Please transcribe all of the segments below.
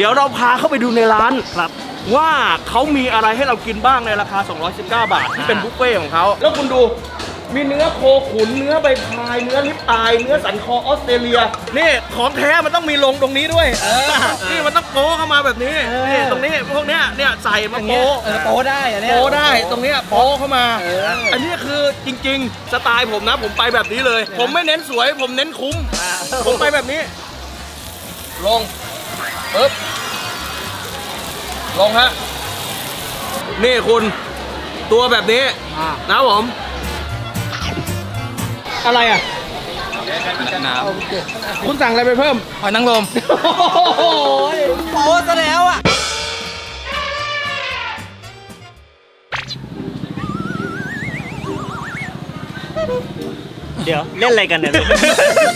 เดี๋ยวเราพาเข้าไปดูในร้านครับ ว่าเขามีอะไรให้เรากินบ้างในราคา 219 บาท ที่เป็นอ่าบุฟเฟ่ต์ของเขาแล้วคุณดูมีเนื้อโคขุนเนื้อใบพาย เนื้อลิปอาย เนื้อสันคอออสเตรเลียนี่ของแท้มันต้องมีลงตรงนี้ด้วยนี่มันต้องโป๊เข้ามาแบบนี้เออนี่ตรงนี้พวกเนี้ยเนี่ยใส่มาอย่างเงี้ยโป๊เออโป้ได้อันเนี้ยโป๊ได้ตรงเนี้ยโป๊เข้ามาเอออัอันนี้คือจริง ๆ สไตล์ผมนะ ผมไปแบบนี้เลย ผมไม่เน้นสวย ผมเน้นคุ้มอ่าผมไปแบบนี้ ลง ปึ๊บลงฮะ นี่คุณตัวแบบนี้อ่า นะผม อะไรอะหนาวคุณสั่งอะไรไปเพิ่มหอยนางรมโอ้ยโป้ซะแล้วอะ เดี๋ยวเล่นอะไรกันเนี่ย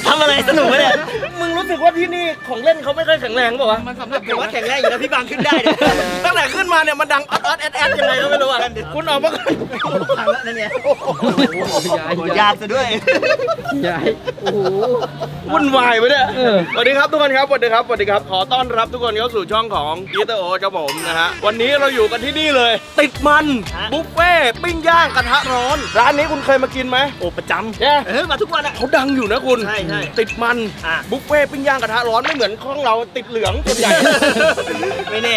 ทำอะไรสนุกไหมเนี่ยมึง รู้สึกว่าที่นี่ของเล่นเขาไม่ค่อยแข็งแรงเปล่าวะมันสำหรับผมว่าแข็งแรงอยู่นะพี่บางขึ้นได้เนี่ยตั้งแต่ขึ้นมาเนี่ยมันดังออดออดแอดแอดยังไงก็ไม่รู้อะคุณออกมาก่อนพังแล้วนั่นไงยากซะด้วยย้ายโอ้โหวุ่นวายไปเนี่ยเออสวัสดีครับทุกคนครับสวัสดีครับสวัสดีครับ ขอต้อนรับทุกคนเข้าสู่ช่องของอีเตอร์โอครับผมนะฮะวันนี้เราอยู่กันที่นี่เลย ติดมันฮะบุฟเฟ่ต์ปิ้งย่างกระทะร้อนร้านนี้คุณเคยมากินไหมโอ้ประจำเนี่ยเออมาทุกวันอะเขาดังอยู่นะคุณใช่ใช่ติดมันอะบุฟเฟ่ต์ปิ้งย่างกระทะร้อนไม่เหมือนของเราติดเหลืองส่วนใหญ่ ไม่แน่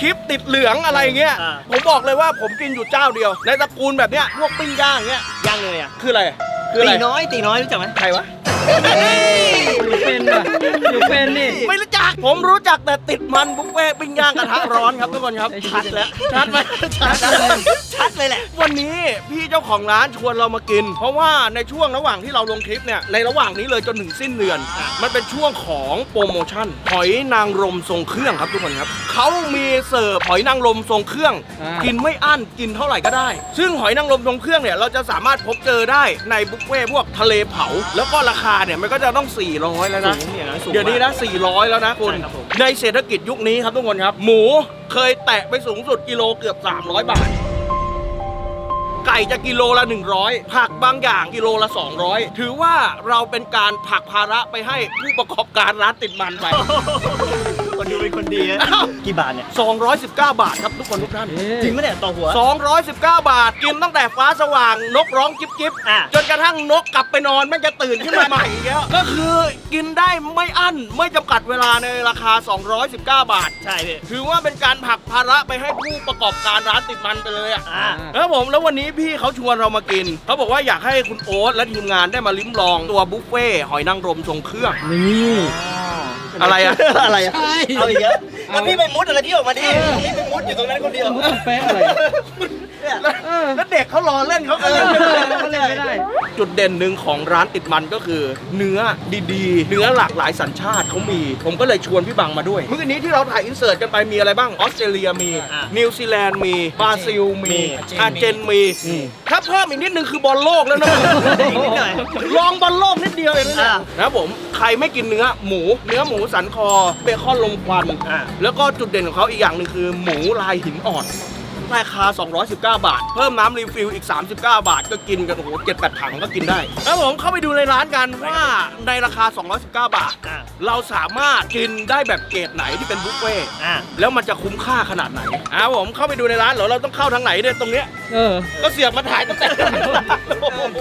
คลิปติดเหลืองอะไรเงี้ย อ่า ผมบอกเลยว่าผมกินอยู่เจ้าเดียว ในตระกูลแบบเนี้ยพวกปิ้งย่างเงี้ย ย่างเลยอะคืออะไร คืออะไรตีน้อยตีน้อยรู้จักไหมใครวะ หนูเป็นว่ะหนูเป็นนี่ ไม่รู้จัก ผมรู้จักแต่ติดมันบุฟเฟ่ต์ปิ้งย่างกระทะร้อนครับทุกคนครับ ชัดแล้ว ชัดไหมชัดชัดเลยชัดเลยแหละ วันนี้พี่เจ้าของร้านชวนเรามากิน เพราะว่าในช่วงระหว่างที่เราลงคลิปเนี่ย ในระหว่างนี้เลยจนถึงสิ้นเดือนอะมันเป็นช่วงของโปรโมชั่น หอยนางรมทรงเครื่องครับทุกคนครับ เขามีเสิร์ฟหอยนางรมทรงเครื่อง อ่ากิ กินไม่อั้นกินเท่าไหร่ก็ได้ ซึ่งหอยนางรมทรงเครื่องเนี่ยเราจะสามารถพบเจอได้ในบุฟเฟ่ต์พวกทะเลเผา แล้วก็ราคาเนี่ยมันก็จะต้อง 400 แล้วนะสูงอย่างนั้นสูงเดี๋ยวนี้นะ 400 แล้วนะคุณใช่ครับผม ในเศรษฐกิจยุคนี้ครับทุกคนครับ หมูเคยแตะไปสูงสุดกิโลเกือบ 300 บาท ไก่จะกิโลละ 100 ผักบางอย่างกิโลละ 200 ถือว่าเราเป็นการผลักภาระไปให้ผู้ประกอบการร้านติดมันไป คนดูเป็นคนดีนะอ้าวกี่บาทเนี่ย 219 บาทครับทุกคนทุกท่าน จริงไหมเนี่ยต่อหัว 219 บาท กินตั้งแต่ฟ้าสว่างนกร้องจิ๊บจิ๊บอะ จนกระทั่งนกกลับไปนอนมันจะตื่นขึ้นมาใหม่อีกแล้วก็คือกินได้ไม่อั้นไม่จำกัดเวลาในราคา 219 บาท ใช่พี่ถือว่าเป็นการผลักภาระไปให้ผู้ประกอบการร้านติดมันไปเลยอะอ่าครับผมแล้ววันนี้พี่เขาชวนเรามากิน เขาบอกว่าอยากให้คุณโอ๊ตและทีมงานได้มาลิ้มลองตัวบุฟเฟ่ต์หอยนางรมทรงเครื่องนี่ อะไรอะอะไรอะใช่เอาอีกแล้วแล้วพี่ไปมุดอะไรที่ออกมาดิพี่ไปมุดอยู่ตรงนั้นคนเดียวมันแป๊ะอะไร เนี่ยเออแล้วเด็กเขารอเล่นเขาก็เล่นเอไม่อได้เขาเล่นไม่ได้ จุดเด่นหนึ่งของร้านติดมันก็คือ เนื้อดีๆ เนื้อหลากหลายสัญชาติเขามี ผมก็เลยชวนพี่บังมาด้วยเมื่อกี้นี้ที่เราถ่ายอินเสิร์ตกันไปมีอะไรบ้างออสเตรเลียมีอะนิวซีแลนด์มีบราซิลมีมีอาร์เจนมีอืมถ้าเพิ่มอีกนิดนึงคือบอลโลกแล้วนะอีกนิดหน่อยลองบอลโลกนิดเดียวเองนะเนี่ยอะนะครับผมใครไม่กินเนื้อหมู เนื้อหมูสันคอเบคอนลมควันอะแล้วก็จุดเด่นของเขาอีกอย่างหนึ่งคือ หมูลายหินอ่อน ราคา 219 บาท เพิ่มน้ำรีฟิลอีก 39 บาท ก็กินกันโอ้โห7 8ถังก็กินได้แล้วผมเข้าไปดูในร้านกันว่าในราคา 219 บาท อะ เราสามารถกินได้แบบเกรดไหนที่เป็นบุฟเฟ่ต์อะแล้วมันจะคุ้มค่าขนาดไหนอ่าผมเข้าไปดูในร้านเหรอเราต้องเข้าทางไหนเนี่ยตรงเนี้ย เออ ก็เสียบมาถ่ายตั้งแต่ โอ้โห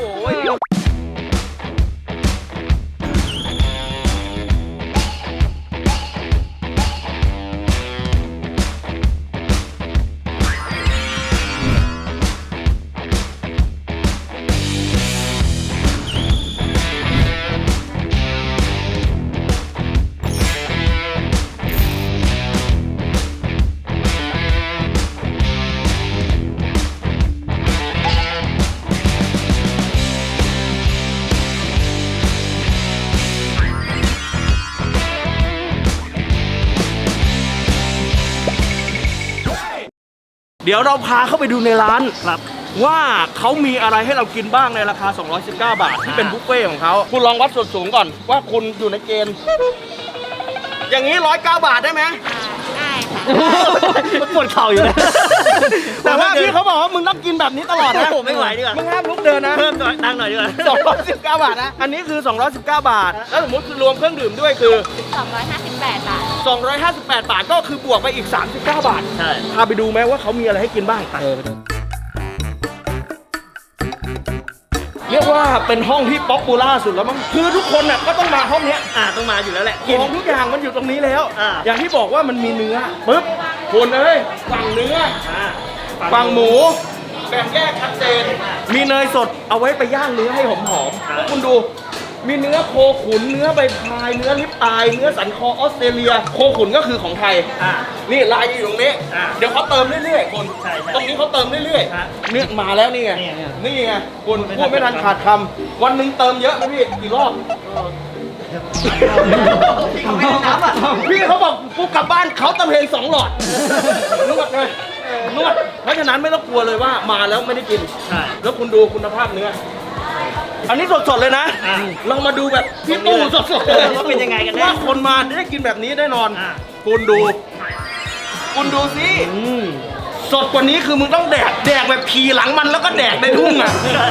ดี๋ยวเราพาเข้าไปดูในร้านครับว่าเขามีอะไรให้เรากินบ้างในราคา 219 บาท ที่เป็นอ่าบุฟเฟ่ต์ของเขาคุณลองวัดส่วนสูงก่อนว่าคุณอยู่ในเกณฑ์อย่างนี้ 109 บาทได้ไหม ได้ค่ะปวดเข่าอยู่นะแต่ว่าพี่เขาบอกว่ามึงต้องกินแบบนี้ตลอดนะโอ้โหไม่ไหวดีกว่ามึงห้ามลุกเดินนะเพิ่มตังค์หน่อยดีกว่า219 บาทนะ อันนี้คือ 219 บาท แล้วสมมติคือรวมเครื่องดื่มด้วยคือ 258 บาท 258 บาทก็คือบวกไปอีก 39 บาทใช่พาไปดูไหมว่าเขามีอะไรให้กินบ้างเออไป ว่าเป็นห้องที่ป๊อปปูล่าสุดแล้วมั้งคือทุกคนน่ะก็ต้องมาห้องเนี้ยอ่าต้องมาอยู่แล้วแหละของทุกอย่างมันอยู่ตรงนี้แล้ว อ่า อย่างที่บอกว่ามันมีเนื้อปึ๊บคุณเอ้ยฝั่งเนื้ออ่าฝั่งหมู แบ่งแยกชัดเจน มีเนยสดเอาไว้ไปย่างเนื้อให้หอมๆพวกคุณดู มีเนื้อโคขุน เนื้อใบพาย เนื้อลิปอาย เนื้อสันคอออสเตรเลีย โคขุนก็คือของไทย อ่า นี่ลายอยู่ตรงนี้ อ่าเดี๋ยวเขาเติมเรื่อยๆคนใช่ใช่ตรงนี้เขาเติมเรื่อยฮะๆเนี่ยมาแล้วนี่ไงนี่ไงนี่ไงคุณไม่พูดไม่ทันทันขาดคำ วันหนึ่งเติมเยอะไหมพี่ กี่รอบ พี่เขาไม่ได้นับอะพี่เขาบอกกูกลับบ้านเขาตะเพงสองหลอด นวดเลยนวดเพราะฉะนั้นไม่ต้องกลัวเลยว่ามาแล้วไม่ได้กิน ใช่ แล้วคุณดูคุณภาพเนื้อ อันนี้สดๆเลยนะ อ่าเรามาดูแบบที่ตู้สดๆเลยว่าเป็นยังไงกันแน่ว่าคนมาได้กินแบบนี้แน่นอน อ่าคุณดู คุณดูสิ สดกว่านี้คือมึงต้องแดก แดกแบบขี่หลังมันแล้วก็แดกในทุ่งอะใช่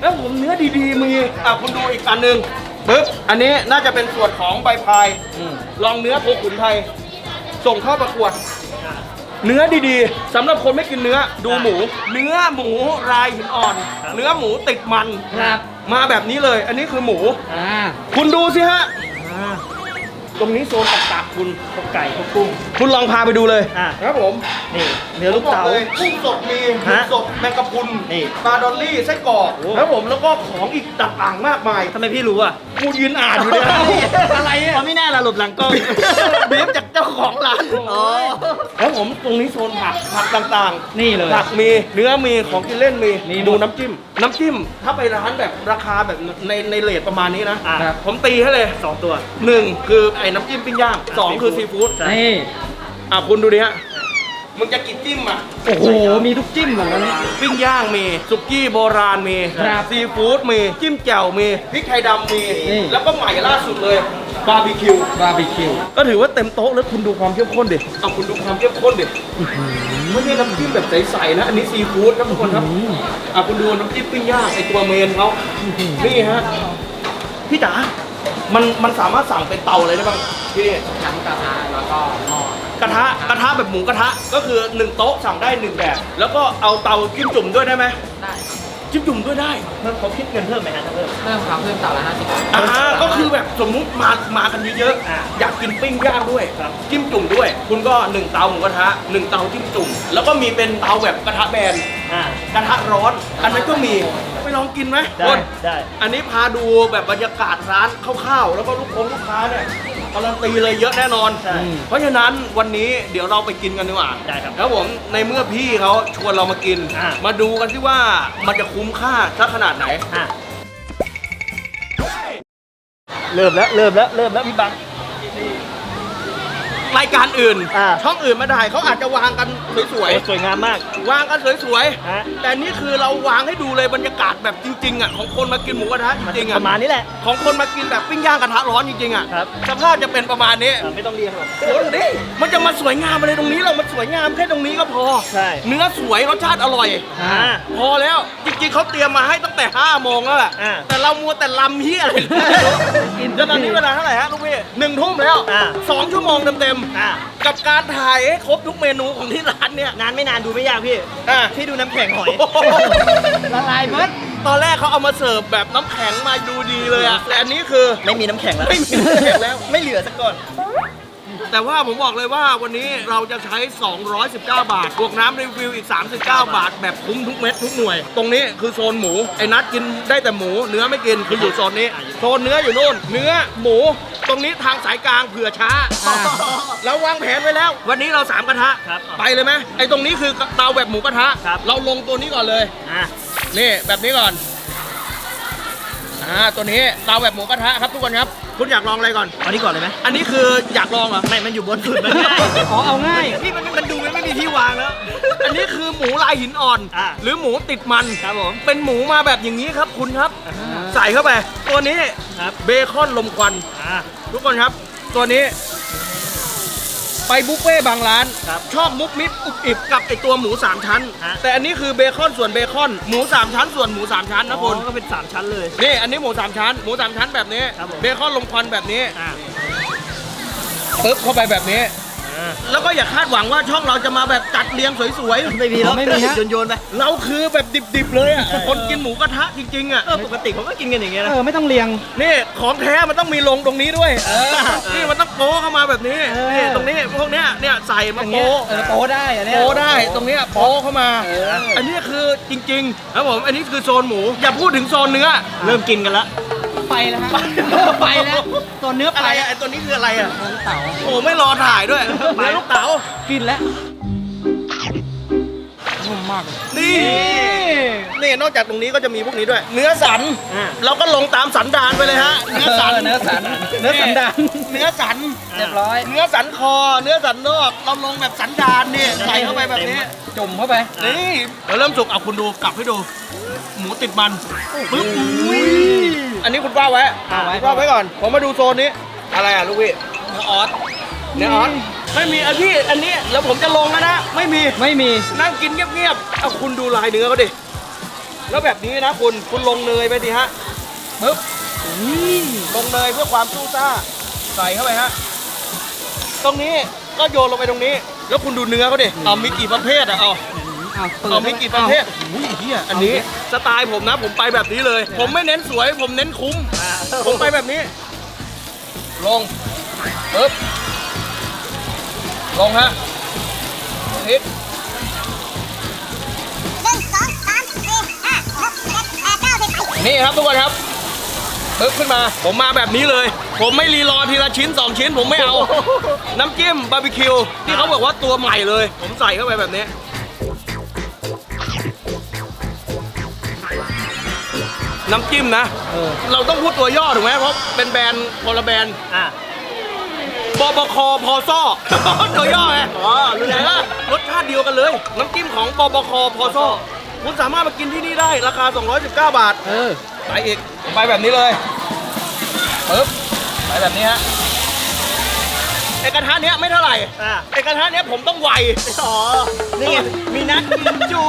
แล้วผมเนื้อดีๆมีอะคุณดูอีกอันหนึ่งปึ๊บ อันนี้น่าจะเป็นส่วนของใบพาย ลองเนื้อโคขุนไทย ส่งเข้าประกวด เนื้อดีๆสำหรับคนไม่กินเนื้อดูหมู เนื้อหมูรายหินอ่อนครับเนื้อหมูติดมันครับ มาแบบนี้เลย อันนี้คือหมู อ่าคุณดูสิฮะ อ่าตรงนี้โซนตักๆคุณพวกไก่พวกกุ้ง คุณลองพาไปดูเลยอะ ครับผมนี่ เนื้อลูกเต๋า ผมบยกุ้งสดมีหมูฮะสดแมงกะพรุนนี่ปลาดอลลี่ไส้กรอกโอ้ ครับผมแล้วก็ของอีกต่างๆมากมาย ทำไมพี่รู้อะกูยืนอ่านอยู่เนี่ยอะไรเพอะราะไม่น่าเราหลบหลังกล้องเบียบจากเจ้าของร้านอ๋อแล้วผมตรงนี้โซนผักผักต่างๆ นี่เลยผักมีเนื้อมีของกินเล่นมีมีหมดดูน้ำจิ้ม น้ำจิ้ม ถ้าไปร้านแบบราคาแบบในในเลทประมาณนี้นะอะครับผมตีให้เลยสองตัวหนึ่งคือไอ้น้ำจิ้มปิ้งย่างสองซีฟู้ดคือซีฟู้ดใช่นี่อะคุณดูดิฮะ มึงจะกินจิ้มอะ โอ้โห มีทุกจิ้มเหมือนกัน ปิ้งย่างมีสุกี้โบราณมีครับซีฟู้ดมีจิ้มแจ่วมีพริกไทยดำมี นี่ แล้วก็ใหม่ล่าสุดเลยบาร์บีคิว บาร์บีคิว ก็ถือว่าเต็มโต๊ะแล้วคุณดูความเข้มข้นดิ เอาคุณดูความเข้มข้นดิไม่ใช่น้ำจิ้มแบบใสๆนะ อันนี้ซีฟู้ดครับทุกคนครับอะคุณดูน้ำจิ้มปิ้งย่างไอตัวเมนเขานี่ฮะ พี่จ๋า มันมันสามารถสั่งเป็นเตาเลยได้บ้างพี่ ทั้งกระทะแล้วก็หม้อ กระทะกระทะแบบหมูกระทะก็คือหนึ่งโต๊ะสั่งได้หนึ่งแบบ แล้วก็เอาเตาจิ้มจุ่มด้วยได้ไหมได้ครับจิ้มจุ่มด้วยได้เพิ่มเขาคิดเงินเพิ่มไหมฮะถ้าเพิ่มเพิ่มครับเพิ่มเต่าละห้าสิบอ่าก็คือแบบสมมุติมามากันเยอะอ่าๆอยากกินปิ้งย่างด้วยครับจิ้มจุ่มด้วย คุณก็หนึ่งเตาหมูกระทะหนึ่งเตาจิ้มจุ่มแล้วก็มีเป็นเตาแบบกระทะแบน อ่ากระทะร้อน อันนั้นก็มีไปลองกินไหมได้คนได้อันนี้พาดูแบบบรรยากาศร้านคร่าวๆแล้วก็ลูกคงลูกค้าเนี่ยการันตีเลยเยอะแน่นอน ใช่ เพราะฉะนั้นวันนี้เดี๋ยวเราไปกินกันดีกว่าได้ครับแล้วผมในเมื่อพี่เขาชวนเรามากิน อะ มาดูกันสิว่ามันจะคุ้มค่าสักขนาดไหน อะเริ่มแล้วเริ่มแล้วเริ่มแล้วพี่บัง รายการอื่น อ่า ช่องอื่นมาได้เขาอาจจะวางกันสวยโอ้สวยงามมาก ๆวางกันสวยฮะ ๆแต่นี่คือเราวางให้ดูเลยบรรยากาศแบบจริงๆอะของคนมากินหมูกระทะจริงๆปอะระมาณนี้แหละ ของคนมากินแบบปิ้งย่างกระทะร้อนจริงๆอะครับ สภาพจะเป็นประมาณนี้ อะไม่ต้องเรียงหรอกคนดิมันจะมาสวยงามอะไรตรงนี้เรามันสวยงามแค่ตรงนี้ก็พอใช่ เนื้อสวยรสชาติอร่อย อ่า พอแล้วจริงๆเขาเตรียมมาให้ตั้งแต่5โมงแล้วแหละอ่าแต่เรามัวแต่ลำเฮียอะไรกินจนตอนนี้เวลาเท่าไหร่ฮะลูกพี่หนึ่งทุ่มแล้วอ่า สองชั่วโมงเต็มอ่าๆกับการถ่ายให้ครบทุกเมนูของที่ร้านเนี่ย นานไม่นานดูไม่ยากพี่อะพี่ดูน้ำแข็งหอย ละลายเบิดตอนแรกเขาเอามาเสิร์ฟแบบน้ำแข็งมาดูดีเลยอะแต่อันนี้คือไม่มีน้ำแข็งแล้ว ไม่มีน้ำแข็งแล้ว ไม่เหลือสักก่อน แต่ว่าผมบอกเลยว่าวันนี้เราจะใช้ 219 บาท บวกน้ำรีวิวอีก 39 บาท แบบคุ้มทุกเม็ดทุกหน่วย ตรงนี้คือโซนหมู ไอ้นัดกินได้แต่หมู เนื้อไม่กิน คืออยู่โซนนี้ โซนเนื้ออยู่นู่น เนื้อหมู ตรงนี้ทางสายกลางเผื่อช้าเราวางแผนไว้แล้ว วันนี้เราสามกระทะ ครับไปเลยไหมไอ้ตรงนี้คือเตาแบบหมูกระทะ ครับ เราลงตัวนี้ก่อนเลย อะนี่แบบนี้ก่อน อ่าตัวนี้เตาแบบหมูกระทะครับทุกคนครับ คุณอยากลองอะไรก่อนเอานี้ก่อนเลยไหมอันนี้คืออยากลองเหรอไม่มันอยู่บนสุดมันง่ายอ๋อเอาง่ายพี่มันมันดูมันไม่มีที่วางแล้ว อันนี้คือหมูลายหินอ่อน อะหรือหมูติดมันครับผมเป็นหมูมาแบบอย่างนี้ครับคุณครับ ใส่เข้าไป ตัวนี้ครับ เบคอนลมควัน อ่าทุกคนครับ ตัวนี้ ไปบุฟเฟ่ต์บางร้าน ครับชอบมุกมิบอุบอิบกับไอตัวหมูสามชั้น ฮะ แต่อันนี้คือเบคอนส่วนเบคอนหมูสามชั้นส่วนหมูสามชั้นนะคุณอ๋อก็เป็นสามชั้นเลย นี่อันนี้หมูสามชั้นหมูสามชั้นแบบนี้ครับผม เบคอนลมควันแบบนี้อ่าปึ๊บเข้าไปแบบนี้ แล้วก็อย่าคาดหวังว่าช่องเราจะมาแบบจัดเรียงสวยไม่มีแล้วไม่มีฮะ โยนโยนๆไปๆเราคือแบบดิบๆเลยอะ คนกินหมูกระทะจริงๆอะ เออปกติผมก็กินกันอย่างเงี้ยเอนะอไม่ต้องเรียง นี่ของแท้มันต้องมีลงตรงนี้ด้วยนี่มันต้องโป๊เข้ามาแบบนี้เออ นี่ตรงนี้พวกเนี้ยเนี่ยใส่มาอย่างเงี้ยโป๊เออโป๊ได้อันเนี้ย โป๊ได้ตรงเนี้ยโป๊เข้ามา เอออัอันนี้คือจริงๆครับผมอันนี้คือโซนหมูอย่าพูดถึงโซนเนื้อ เริ่มกินกันละ ไปแล้วฮะไปแล้วตัวเนื้ออะไปไรอะไอตัวนี้คืออะไรอะของเต่าโอ้ไม่รอถ่ายด้วยเนื้อลูกเต๋ากินแล้วนุ่มมากเลยนี่ นี่นอกจากตรงนี้ก็จะมีพวกนี้ด้วย เนื้อสันอ่าเราก็ลงตามสันดานไปเลยฮะ เนื้อสัน เนื้อสัน เนื้อสันดานเนื้อสัน เรียบร้อย เนื้อสันคอ เนื้อสันนอก เราลงแบบสันดานนี่ใส่เข้าไปแบบนี้ จุ่มเข้าไป นี่เราเริ่มสุกเอาคุณดูกลับให้ดู หมูติดมันปึ๊บอุ้ย อันนี้คุณว่าไว้ว่าไว้คุณว่าไว้ก่อน ผมมาดูโซนนี้ อะไรอะลูกพี่เนื้อออสเนื้อออสไม่มีอันที่อันนี้แล้วผมจะลงแล้วนะ ไม่มี ไม่มี นั่งกินเงียบๆเอาคุณดูลายเนื้อเขาดิ แล้วแบบนี้นะคุณ คุณลงเนยไปดิฮะปึ๊บลงเนยเพื่อความสู้ซ่า ใส่เข้าไปฮะ ตรงนี้ก็โยนลงไปตรงนี้ แล้วคุณดูเนื้อเขาดิ เอามีกี่ประเภทอะเอา เอาเปิดเอามีกี่ประเภทอาอุ้ยเฮียอันนี้สไตล์ผมนะ ผมไปแบบนี้เลย ผมไม่เน้นสวย ผมเน้นคุ้ม ผมไปแบบนี้ ลงปึ๊บลงฮะพลิกหนึ่งสองสามสี่ห้าหกเจ็ดแปดเก้าสิบนี่ครับทุกคนครับปึ๊บขึ้นมา ผมมาแบบนี้เลย ผมไม่รีรอทีละชิ้น 2 ชิ้นผมไม่เอา น้ำจิ้มบาร์บีคิวที่เขาบอกว่าตัวใหม่เลย ผมใส่เข้าไปแบบนี้ น้ำจิ้มนะ เออ เราต้องพูดตัวย่อถูกไหมเพราะเป็นแบรนด์คนละแบรนด์อะบปคพอซ่อ ตัวย่อไงอ๋อรู้แล้ว รสชาติเดียวกันเลย น้ำจิ้มของบปคพอซ่อคุณสามารถมากินที่นี่ได้ราคา 219 บาท เออ ไปอีก ไปแบบนี้เลยปึ๊บไปแบบนี้ฮะไอกระทะเนี้ยไม่เท่าไหร่อะ ไอกระทะเนี้ยผมต้องไว อ๋อ นี่ไงมีนักกินจู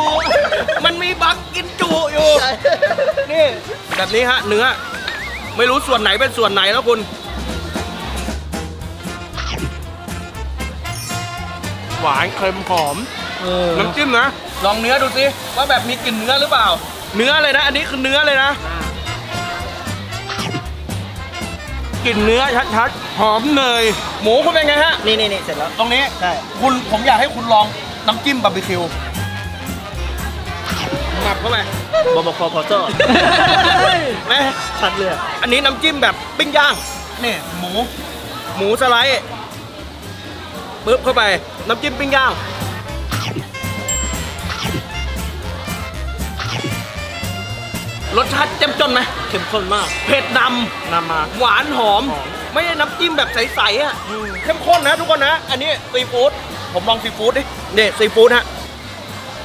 มันมีบัก กินจุอยู่นี่แบบนี้ฮะเนื้อ ไม่รู้ส่วนไหนเป็นส่วนไหนแล้วคุณ หวานเค็มหอมเออน้ำจิ้มนะ ลองเนื้อดูสิว่าแบบมีกลิ่นเนื้อหรือเปล่า เนื้อเลยนะ อันนี้คือเนื้อเลยนะกลิ่นเนื้อชัดๆหอมเนยหมูคุณเป็นไงฮะนี่นี่นี่เสร็จแล้วตรงนี้ใช่คุณผมอยากให้คุณลองน้ำจิ้มบาร์บีคิว หมับเข้าไปบอมคอพอเตอร์แม่ชัดเลยอะอันนี้น้ำจิ้มแบบปิ้งย่าง นี่หมู หมูสไลด์ปึ๊บเข้าไป น้ำจิ้มปิ้งย่าง รสชาติเจ้มจนไหมเข้มข้นมากเผ็ดดนำมาำหวานหอมหอมไม่ใช่น้ำจิ้มแบบใสๆอะเข้มข้นนะทุกคนนะ อันนี้ซีฟู้ด ผมลองซีฟู้ดดิเนี่ยซีฟู้ดฮะ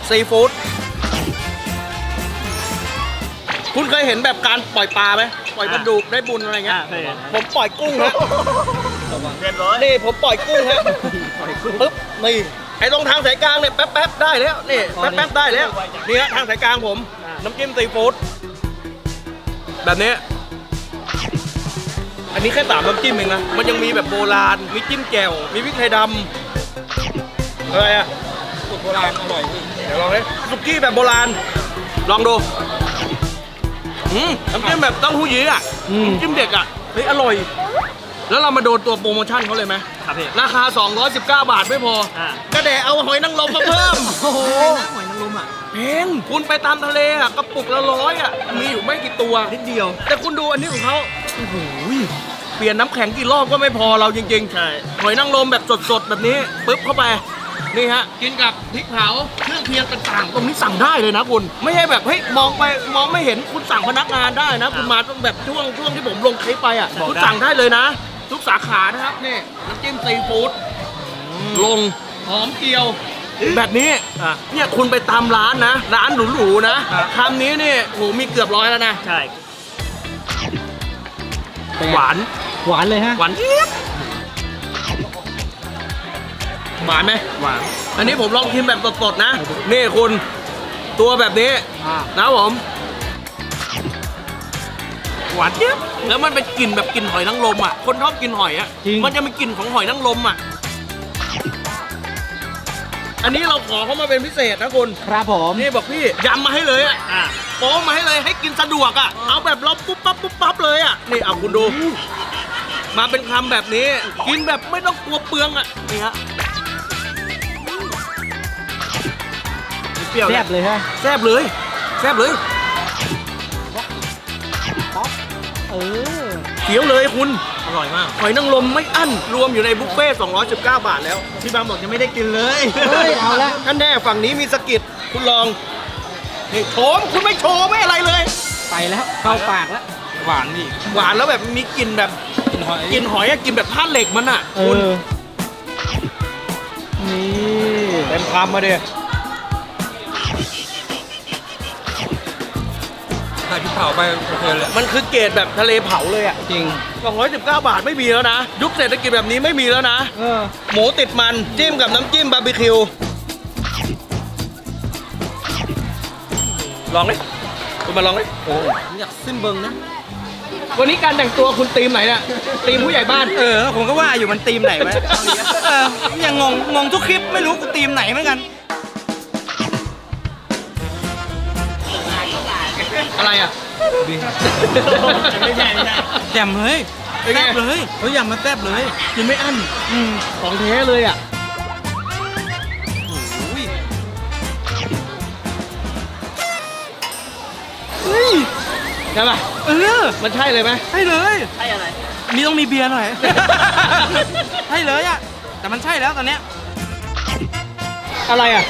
ซีฟู้ด คุณเคยเห็นแบบการปล่อยปลาไหมปล่อยปลาดุกได้บุญอะไรเงี้อะยเคยเห็นผมปล่อยกุ้งฮะเรียบร้อยนี่ผมปล่อยกุ้งฮะปึ๊บนี่ไอ้ตรงทางสายกลางเนี่ยแป๊บแป๊บๆได้แล้วนี่แป๊บแป๊บๆได้แล้วนี่ฮะทางสายกลางผม น้ำจิ้มซีฟู้ดแบบนี้ อันนี้แค่สามน้ำจิ้มเองนะ มันยังมีแบบโบราณ มีจิ้มแจ่วมีพริกไทยดำอะไรอะสูตรโบราณอร่อยพี่เดี๋ยวลองเลยสุกี้แบบโบราณ ลองดู อืมน้ำจิ้มแบบเต้าหู้ยี้อะอืม น้ำจิ้มเด็กอะเฮ้ยอร่อย แล้วเรามาโดนตัวโปรโมชั่นเขาเลยไหมครับพี่ ราคา 219 บาทไม่พออะกระแดะเอาหอยนางรมมาเพิ่ม โอ้โหหอยนางรมอะเพงคุณไปตามทะเลอะกระปุกละร้อยอะมีอยู่ไม่กี่ตัว นิดเดียว แต่คุณดูอันนี้ของเขาโอ้โหเปลี่ยนน้ำแข็งกี่รอบก็ไม่พอเราจริงๆใช่หอยนางรมแบบสดๆ แบบนี้ปึ๊บเข้าไป นี่ฮะกินกับพริกเผาเครื่องเคียงต่างๆตรงนี้สั่งได้เลยนะคุณ ไม่ใช่แบบเฮ้ยมองไปมองไม่เห็นคุณสั่งพนักงานได้นะ คุณมาต้องแบบช่วงช่วงที่ผมลงคลิปไปอะบอกคุณได้ สั่งได้เลยนะ ทุกสาขานะครับนี่น้ำจิ้มซีฟู้ดลงหอมเจียว แบบนี้อะ เนี่ยคุณไปตามร้านนะ ร้านหรูๆนะครับ คำนี้นี่โหมีเกือบร้อยแล้วนะใช่เป็นไงหวานหวานเลยฮะหวานเจี๊ยบ หวานไหมหวาน อันนี้ผมลองชิมแบบสดๆนะ นี่คุณตัวแบบนี้อ่านะผม หวานเจี๊ยบแล้วมันเป็นกลิ่นแบบกลิ่นหอยนางรมอะ คนชอบกินหอยอะ จริง มันจะมีกลิ่นของหอยนางรมอะ อันนี้เราขอเขามาเป็นพิเศษนะคุณ ครับผมนี่บอกพี่ยำมาให้เลยอะโป๊มาให้เลยให้กินสะดวกอะ เอาแบบเราปุ๊บปั๊บปุ๊บปั๊บเลยอะ นี่เอาคุณดู มาเป็นคำแบบนี้ กินแบบไม่ต้องกลัวเปลืองอะ นี่ฮะ เปรี้ยวแซ่บเลยฮะแซ่บเลยแซ่บเลยเออเขียวเลยคุณอร่อยมากหอยนางรมไม่อั้นรวมอยู่ในบุฟเฟ่ต์219 บาทแล้ว พี่บางบอกยังไม่ได้กินเลยเฮ้ยเอาละท่านแน่ฝั่งนี้มีสกิดคุณลองนี่โชมคุณไม่โชว์ไม่อะไรเลย ไปแล้วเข้าปากแล้วหวานดิหวานแล้วแบบมีกลิ่นแบบกินหอยกลิ่นหอยอะกลิ่นแบบท่าตุเหล็กมันอะเอคุณอนี่เต็มคำมาดิใส่พริกเผาไปโอเคเลยมันคือเกรดแบบทะเลเผาเลยอะจริง 219 บาทไม่มีแล้วนะ ยุคเศรษฐกิจแบบนี้ไม่มีแล้วนะ เออหมูติดมันจิ้มกับน้ำจิ้มบาร์บีคิว ลองดิคุณมาลองดิโอ้อยากซิมเบิงนะวันนี้การแต่งตัวคุณตีมไหนเนี่ยตีมผู้ใหญ่บ้านเออผมก็ว่าอยู่มันตีมไหนวะเออยังงงงงทุกคลิปไม่รู้กูตีมไหนเหมือนกัน อะไรอะไม่ใช่ไม่ใช่แจ่มเลยเป็นไงแซ่บเลยเฮ้ยอย่ามาแซ่บเลยกินไม่อั้นอืมของแท้เลยอะอุ้ยใช่ป่ะเออมันใช่เลยไหมใช่เลยใช่อะไรนี่ต้องมีเบียร์หน่อยใช่เลยอะแต่มันใช่แล้วตอนเนี้ยอะไรอะ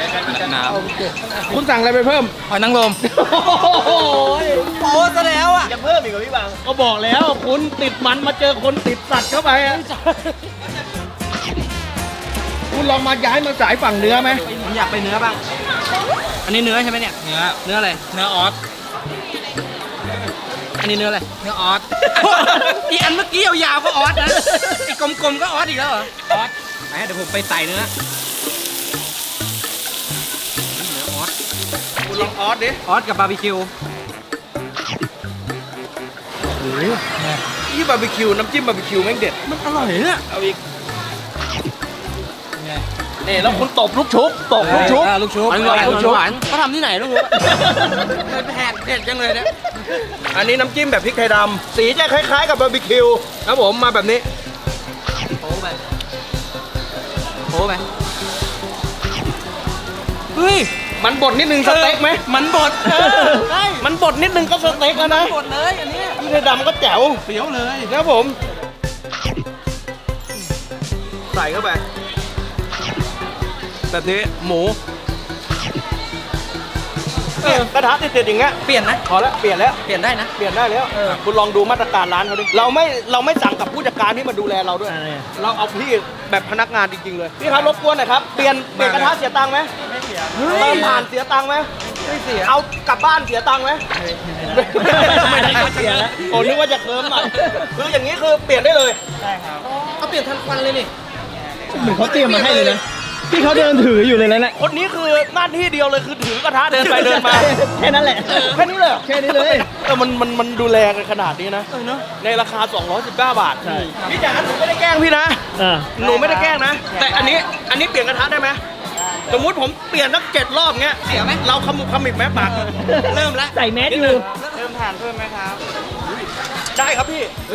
น้คุณสั่งอะไรไปเพิ่มำหอยนางรมโอ้โหโอ้ซะแล้วอะจะเพิ่มอีกเหรอพี่บางก็บอกแล้วคุณติดมันมาเจอคนติดสัตว์เข้าไปอะคุณลองมาย้ายมาสายฝั่งเนื้อไหมผมอยากไปเนื้อบ้าง อันนี้เนื้อใช่ไหมเนี่ย เนื้อ เนื้ออะไร เนื้อออสอันนี้เนื้ออะไร เนื้อออสอีอันเมื่อกี้ยาวๆก็ออสนะ ไอ้กลมๆก็ออสอีกแล้วเหรอ ออสไหนเดี๋ยวผมไปใส่เนื้อ ลองออสดิออสกับบาร์บีคิวนี่บาร์บีคิวน้ำจิ้มบาร์บีคิวแม่งเด็ด มันอร่อยเนี่ยเอาอีกนี่แล้วคุณตบลูกชุบตบลูกชุบเออลูกชุบหวานๆลูกชุบหวานเขาทำที่ไหนลูกชุบเผ็ดเผ็ดจังเลยเนี่ยอันนี้น้ำจิ้มแบบพริกไทยดำสีจะคล้ายๆกับบาร์บีคิวครับผมมาแบบนี้โอ้ไปโอ้ไปเฮ้ย มันบดนิดนึงสเต็กไหมมันบดเออใช่มันบดนิดนึงก็สเต็กแล้วนะบดเลยอันเนี้ยพริกไทยดำก็แจ๋วเปรี้ยวเลยนะครับผม ใส่เข้าไป แบบนี้หมู เนี่ยกระทะติดๆอย่างเงี้ยเปลี่ยนนะ พอแล้วเปลี่ยนแล้ว เปลี่ยนได้นะ เปลี่ยนได้แล้วคุณลองดูมาตรการร้านเขาดิเราไม่เราไม่สั่งกับผู้จัดการที่มาดูแลเราด้วยอะไรอะเราเอาพี่แบบพนักงานจริงๆเลยพี่ครับรบกวนหน่อยครับเปลี่ยนเปลี่ยนกระทะเสียตังค์ไหมไม่เสียเติมผ่านเสียตังค์ไหมไม่เสียเอากลับบ้านเสียตังค์ไหมไม่ได้ก็เสียแล้วโอ้นึกว่าจะเคิร์มหน่อยคืออย่างนี้คือเปลี่ยนได้เลยเขาเปลี่ยนทันควันเลยนี่เหมือนเขาเตรียมมาให้เลยนะ ที่เขาเดินถืออยู่เลยนะเนี่ยคนนี้คือหน้าที่เดียวเลยคือถือกระทะเดินไปเดินมาแค่นั้นแหละแค่นี้เลยเหรอแค่นี้เลยเออมันมันมันดูแลกันขนาดนี้นะในราคา 219 บาทใช่พี่จ๋าหนูไม่ได้แกล้งพี่นะอ่าหนูไม่ได้แกล้งนะ แต่อันนี้อันนี้เปลี่ยนกระทะได้ไหมสมมุติผมเปลี่ยนสักเจ็ดรอบเงี้ยเสียไหมเราขมุกขมิบไหมปากเริ่มแล้วใส่แมสอยู่เริ่มทานเพิ่มไหมครับ ได้ครับพี่ เ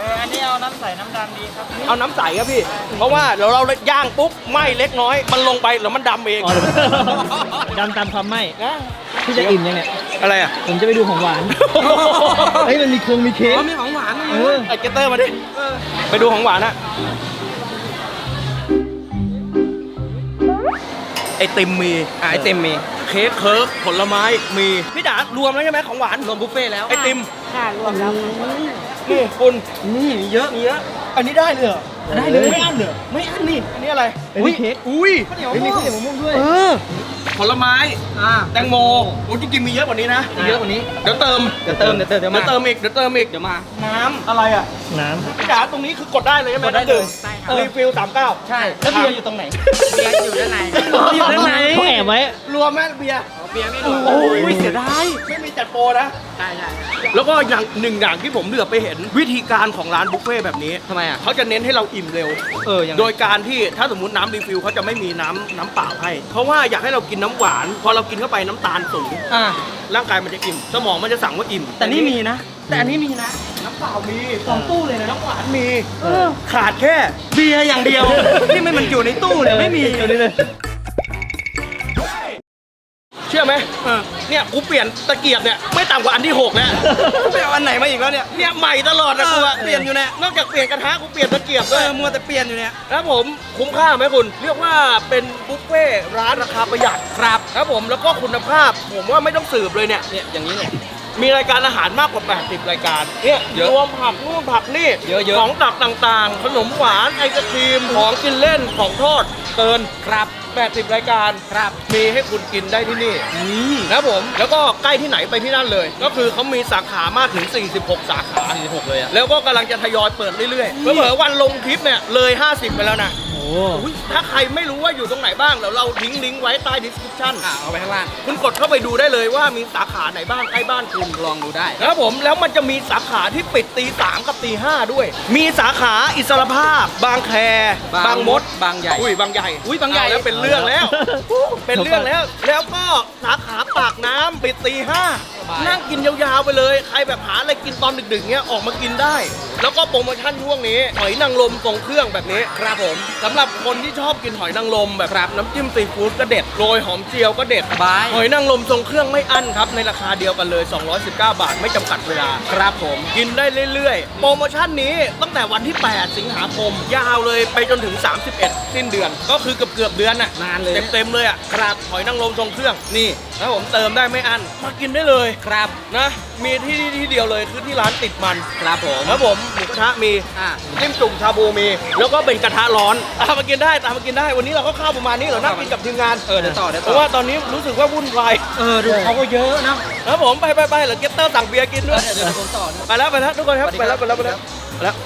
อออันนี้เอาน้ำใสน้ำดำดีครับเอาน้ำใสครับพี่ เพราะว่าเดี๋ยวเราย่างปุ๊บไหม้เล็กน้อย มันลงไปแล้วมันดำเองอ๋อเดี๋ยวดำตามความไหมพี่จะอิ่มยังเนี่ยอะไรอะผมจะไปดูของหวาน เฮ้ยมันมีคงมีเค้กอ๋อมีของหวานเออไอเกตเตอร์มาดิ ไปดูของหวานอะ ไอติมมีอะไอเต็มมีเค้กเคิร์ฟผลไม้มีพี่จ๋ารวมแล้วใช่ไหมของหวานรวมบุฟเฟ่ต์แล้วไอติมค่ะรวมแล้วนี่คุณนี่เยอะมีเยอะ อันนี้ได้เลยเหรอได้เลยไม่อั้นเหรอไม่อั้นนี่อันนี้อะไรเฮ้ยมีเค้กอุ้ยเฮ้ยมีข้าวเหนียวมะม่วงด้วยเออผลไม้อ่าแตงโมโอ้จริงๆมีเยอะกว่านี้นะเยอะกว่านี้เดี๋ยวเติมเดี๋ยวเติมเดี๋ยวเติมเดี๋ยวมาเติมอีกเดี๋ยวเติมอีกเดี๋ยวมา น้ำอะไรอะน้พี่จ๋าตรงนี้คือกดได้เลยใช่ไหมกดได้เลย น้ำดื่มรีฟิลสามเก้าใช่ แล้วเบียร์อยู่ตรงไหนเบียร์อยู่ด้านในำอยู่ด้านในเขาแอบไว้ รวมไหมเบียร์เบียร์ไม่รวมโอ้ยเสียดาย ไม่มีจัดโปรนะ ใช่ใช่แล้วก็อย่างหนึ่งอย่างที่ผมเหลือบไปเห็นวิธีการของร้านบุฟเฟ่ต์แบบนี้ทำไมอะ เขาจะเน้นให้เราอิ่มเร็ว เออยังไง โดยการที่ถ้าสมมติน้ำรีฟิลเขาจะไม่มีน้ำน้ำเปล่าให้ เพราะว่าอยากให้เรากินน้ำหวาน พอเรากินเข้าไปน้ำตาลสูง อะ ร่างกายมันจะอิ่ม สมองมันจะสั่งว่าอิ่มแต่นี่มีนะ แต่อันนี้มีนะ น้ำเปล่ามีสองตู้เลยนะน้ำหวานมีเออขาดแค่เบียร์อย่างเดียวนี่ไม่มันอยู่ในตู้เลยไม่มีอยู่นี่เลยเชื่อไหมเนี่ยกูเปลี่ยนตะเกียบเนี่ยไม่ต่ำกว่าอันที่หกแล้วไปเอาอันไหนมาอีกแล้วเนี่ยเนี่ยใหม่ตลอดนะกูอะเออเปลี่ยนอยู่เนี่ยนอกจากเปลี่ยนกระทะกูเปลี่ยนตะเกียบเอด้วยอมัวแต่เปลี่ยนอยู่เนี่ยครับผมคุ้มค่าไหมคุณ เรียกว่าเป็นบุฟเฟ่ต์ร้านราคาประหยัดครับครับผมแล้วก็คุณภาพผมว่าไม่ต้องสืบเลยเนี่ยเนี่ยอย่างนี้เนี่ย มีรายการอาหารมากกว่า 80 รายการ เนี่ยเยอะรวมผักนู่นผักนี่เยอะๆ ของตับต่างๆ ขนมหวานไอศครีมของกินเล่นของทอดเกินครับ 80 รายการครับ มีให้คุณกินได้ที่นี่นะครับผมแล้วก็ใกล้ที่ไหนไปที่นั่นเลย ก็คือเขามีสาขามากถึง 46 สาขา46 เลยอะแล้วก็กำลังจะทยอยเปิดเรื่อยๆเผลอๆวันลงคลิปเนี่ยเลย 50 ไปแล้วนะโอ้อุ๊ยถ้าใครไม่รู้ว่าอยู่ตรงไหนบ้างเดี๋ยวเราทิ้งลิงก์ไว้ใต้ description อะเอาไปข้างล่าง คุณกดเข้าไปดูได้เลยว่ามีสาขาไหนบ้างใกล้บ้านคุณ ลองดูได้นะครับผมแล้วมันจะมีสาขาที่ปิดตีสามกับตีห้าด้วย มีสาขาอิสรภาพ บางแคบางมด บางใหญ่ อุ้ยบางใหญ่อุ๊ยบางใหญ่เแล้วเป็นเรื่องแล้ว เป็นเรื่องแล้ว แล้วก็สาขาปากน้ำปิดตีห้า สบาย นั่งกินยาวๆไปเลย ใครแบบหาอะไรกินตอนดึกๆเนี้ยออกมากินได้ แล้วก็โปรโมชั่นช่วงนี้ หอยนางรมทรงเครื่องแบบนี้ ครับผมสำหรับคนที่ชอบกินหอยนางรมแบบน้ำจิ้มซีฟู้ดก็เด็ดโรยหอมเจียวก็เด็ด สบาย หอยนางรมทรงเครื่องไม่อั้นครับ ในราคาเดียวกันเลย 219 บาทไม่จำกัดเวลา ครับผม กินได้เรื่อยๆ โปรโมชั่นนี้ตั้งแต่วันที่ 8 สิงหาคม ยาวเลยไปจนถึง 31 สิ้นเดือน ก็คือเกือบเกือบๆเดือนน่ะนานเลย เต็มๆเลยอะครับหอยนางรมทรงเครื่องนี่แล้วผมเติมได้ไม่อั้นมากินได้เลยครับนะมีที่ที่เดียวเลยคือที่ร้านติดมันครับผมครับผมหมูกระทะมีอะ จิ้มจุ่มชาบูมี แล้วก็เป็นกระทะร้อน ตามมากินได้ตามมากินได้วันนี้เราก็เข้าประมาณนี้เหรอนั่งกินกับทีมงานเออเดี๋ยวต่อเดี๋ยวเพต่อราะว่าตอนนี้รู้สึกว่าวุ่นวายเออดูเขาก็เยอะนะครับผมไปไปไปเหลือเก็ตเตอร์สั่งเบียร์กินด้วยเดี๋ยวเดี๋ยวผมต่อนะ ไปแล้วไปแล้วทุกคนครับสวัสดีไปครัแล้วบไปแล้วไปแล้วไปแล้ว